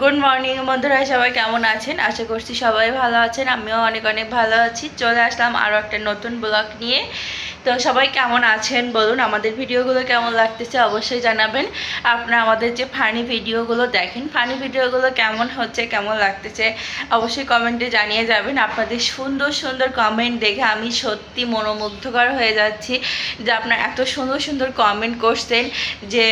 Good morning বন্ধুরা, সবাই কেমন আছেন? আশা করছি সবাই ভালো আছেন, আমিও অনেক অনেক ভালো আছি। চলে আসলাম আরও একটা নতুন ব্লগ নিয়ে। তো সবাই কেমন আছেন বলুন, আমাদের ভিডিওগুলো কেমন লাগতেছে অবশ্যই জানাবেন। আপনারা আমাদের যে ফানি ভিডিওগুলো দেখেন ফানি ভিডিওগুলো কেমন হচ্ছে, কেমন লাগতেছে, অবশ্যই কমেন্টে জানিয়ে যাবেন। আপনাদের সুন্দর সুন্দর কমেন্ট দেখে আমি সত্যি মনোমুগ্ধকর হয়ে যাচ্ছি যে আপনারা এত সুন্দর সুন্দর কমেন্ট করছেন যে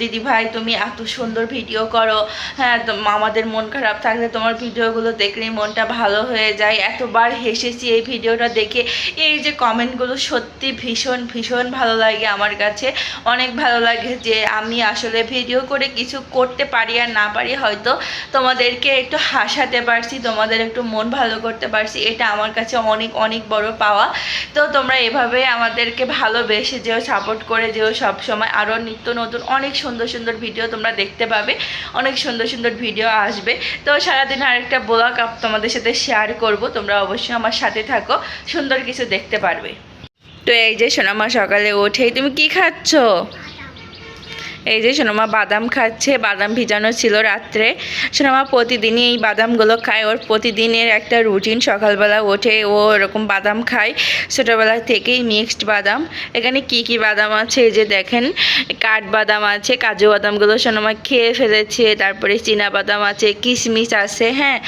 দিদি ভাই তুমি এত সুন্দর ভিডিও করো। হ্যাঁ আমাদের মন খারাপ থাকলে তোমার ভিডিওগুলো দেখলেই মনটা ভালো হয়ে যায়। এতবার হেসেছি এই ভিডিওটা দেখে। এই যে কমেন্টগুলো সত্যি ভীষণ ভীষণ ভালো লাগে আমার কাছে। অনেক ভালো লাগে যে আমি আসলে ভিডিও করে কিছু করতে পারি আর না পারি, হয়তো তোমাদেরকে একটু হাসাতে পারছি, তোমাদের একটু মন ভালো করতে পারছি, এটা আমার কাছে অনেক অনেক বড় পাওয়া। তো তোমরা এভাবে আমাদেরকে ভালোবেসে যেও সাপোর্ট করে যেও সব সময় আরও নিত্য নতুন, অনেক সুন্দর সুন্দর ভিডিও তোমরা দেখতে পাবে, অনেক সুন্দর সুন্দর ভিডিও আসবে। তো সারাদিন আরেকটা ব্লগ তোমাদের সাথে শেয়ার করব, তোমরা অবশ্যই আমার সাথে থাকো, সুন্দর কিছু দেখতে পারবে। তো এই যে সোনামা সকালে উঠেই তুমি কি খাচ্ছ? এই যে সোনামা বাদাম খাচ্ছে, বাদাম ভিজানো ছিল রাত্রে। সোনামা প্রতিদিনই এই বাদামগুলো খায়, ওর প্রতিদিনের একটা রুটিন সকালবেলা ওঠে, ও এরকম বাদাম খায়। ছোটোবেলা থেকেই মিক্সড বাদাম। এখানে কি কি বাদাম আছে? এই যে দেখেন কাঠ বাদাম আছে, কাজু বাদামগুলো সোনামা খেয়ে ফেলেছে, তারপরে চীনা বাদাম আছে, কিশমিশ আছে হ্যাঁ।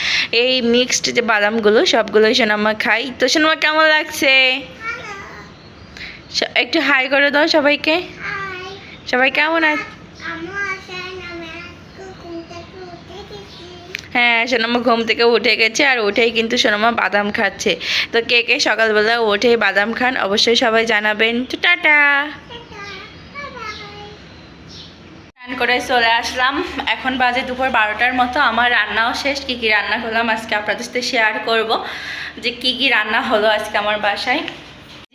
এই মিক্সড যে বাদামগুলো, সবগুলোই সোনামা খাই তো সোনামা কেমন লাগছে? একটু হাই করে দাও সবাইকে। সবাই কেমন আছে হ্যাঁ সোনামা ঘুম থেকে উঠে গেছে আর উঠেই কিন্তু সোনামা বাদাম খাচ্ছে। তো কে কে সকালবেলা উঠে বাদাম খান অবশ্যই সবাই জানাবেন। তো টাটা। স্নান করে চলে আসলাম। এখন বাজে দুপুর বারোটার মতো। আমার রান্নাও শেষ। কী কী রান্না করলাম আজকে আপনাদের সাথে শেয়ার করব। যে কি কি রান্না হলো আজকে আমার বাসায়।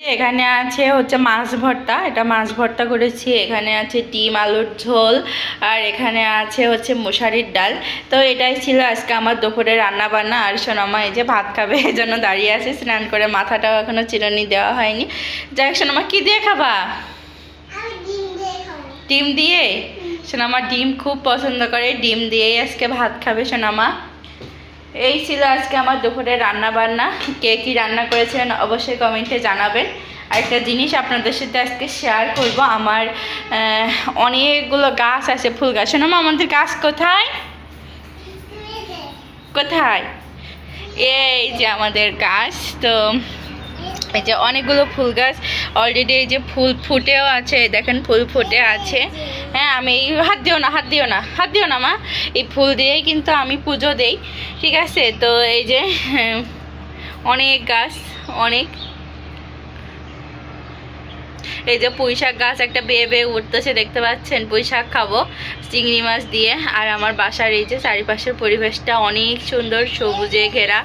এখানে আছে হচ্ছে মাছ ভর্তা এটা মাছ ভর্তা করেছি। এখানে আছে ডিম আলুর ঝোল আর এখানে আছে হচ্ছে মশারির ডাল। তো এটাই ছিল আজকে আমার দুপুরে রান্না বান্না আর সোনামা এই যে ভাত খাবে এই জন্য দাঁড়িয়ে আছে স্নান করে মাথাটাও এখনও চিরুনি দেওয়া হয়নি। যাই হোক সোনামা কী দিয়ে খাবা? ডিম দিয়ে সোনামা ডিম খুব পছন্দ করে ডিম দিয়েই আজকে ভাত খাবে সোনামা। এই ছিল আজকে আমার দুপুরে রান্না বান্না কে কী রান্না করেছেন অবশ্যই কমেন্টে জানাবেন। আরেকটা জিনিস আপনাদের সাথে আজকে শেয়ার করব, আমার অনেকগুলো গাছ আছে, ফুল গাছ। শোনো আমাদের গাছ কোথায়? কোথায়? এই যে আমাদের গাছ, তো এই যে অনেকগুলো ফুল গাছ। অলরেডি এই যে ফুল ফুটেও আছে, দেখেন ফুল ফুটে আছে। হ্যাঁ আমি এই হাত দিও না, হাত দিও না, হাত দিও না, মা। এই ফুল দিয়েই কিন্তু আমি পুজো দেই, ঠিক আছে? তো এই যে, অনেক গাছ, অনেক। এই যে পুঁই শাক গাছ একটা বেয়ে বেয়ে উঠতেছে, দেখতে পাচ্ছেন? পুঁই শাক খাব, চিংড়ি মাছ দিয়ে। আর আমার বাসার এই যে চারিপাশের পরিবেশটা অনেক সুন্দর, সবুজে ঘেরা।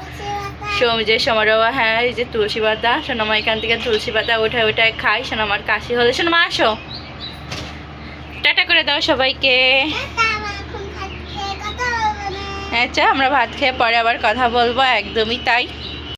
সবুজের সমারোহ হ্যাঁ এই যে তুলসী পাতা, সোনামা এখান থেকে তুলসী পাতা উঠায় উঠায় খাই সোনামার কাশি হলে। সোনামা, আসো। টাটা করে দাও সবাইকে। হ্যাঁ আচ্ছা আমরা ভাত খেয়ে পরে আবার কথা বলব, একদমই তাই।